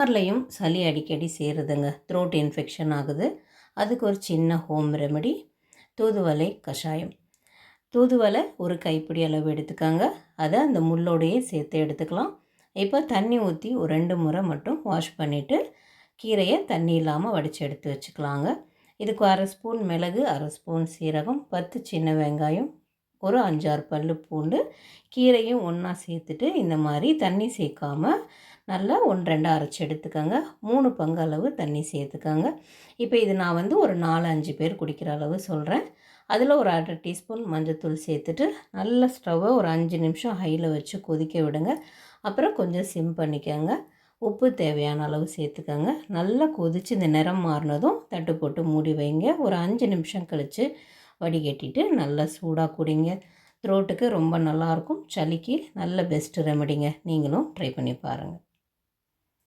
சம்மர்லேயும் சளி அடிக்கடி சேருதுங்க. Throat infection ஆகுது. அதுக்கு ஒரு சின்ன ஹோம் ரெமெடி தூதுவளை கஷாயம். தூதுவலை ஒரு கைப்பிடி அளவு எடுத்துக்காங்க. அதை அந்த முள்ளோடையே சேர்த்து எடுத்துக்கலாம். இப்போ தண்ணி ஊற்றி ஒரு ரெண்டு முறை மட்டும் வாஷ் பண்ணிவிட்டு கீரையை தண்ணி இல்லாமல் வடித்து எடுத்து வச்சுக்கலாங்க. இதுக்கு அரை ஸ்பூன் மிளகு அரை ஸ்பூன் சீரகம் பத்து சின்ன வெங்காயம் ஒரு அஞ்சாறு பல் பூண்டு கீரையும் ஒன்றா சேர்த்துட்டு இந்த மாதிரி தண்ணி சேர்க்காமல் நல்லா ஒன்று ரெண்டாக அரைச்சி எடுத்துக்கோங்க. மூணு பங்கு அளவு தண்ணி சேர்த்துக்கோங்க. இப்போ இது நான் வந்து ஒரு நாலு அஞ்சு பேர் குடிக்கிற அளவு சொல்கிறேன் அதில் ஒரு அரை டீஸ்பூன் மஞ்சத்தூள் சேர்த்துட்டு நல்ல ஸ்டவ்வை ஒரு அஞ்சு நிமிஷம் ஹையில் வச்சு கொதிக்க விடுங்க. அப்புறம் கொஞ்சம் சிம் பண்ணிக்கோங்க. உப்பு தேவையான அளவு சேர்த்துக்கோங்க. நல்லா கொதித்து இந்த நிறம் மாறினதும் தட்டு போட்டு மூடி வைங்க. ஒரு அஞ்சு நிமிஷம் கழித்து வடிகட்டிட்டு நல்லா சூடாக குடிங்க. த்ரோட்டுக்கு ரொம்ப நல்லாயிருக்கும் சளிக்கு நல்ல பெஸ்ட்டு ரெமடிங்க நீங்களும் ட்ரை பண்ணி பாருங்கள்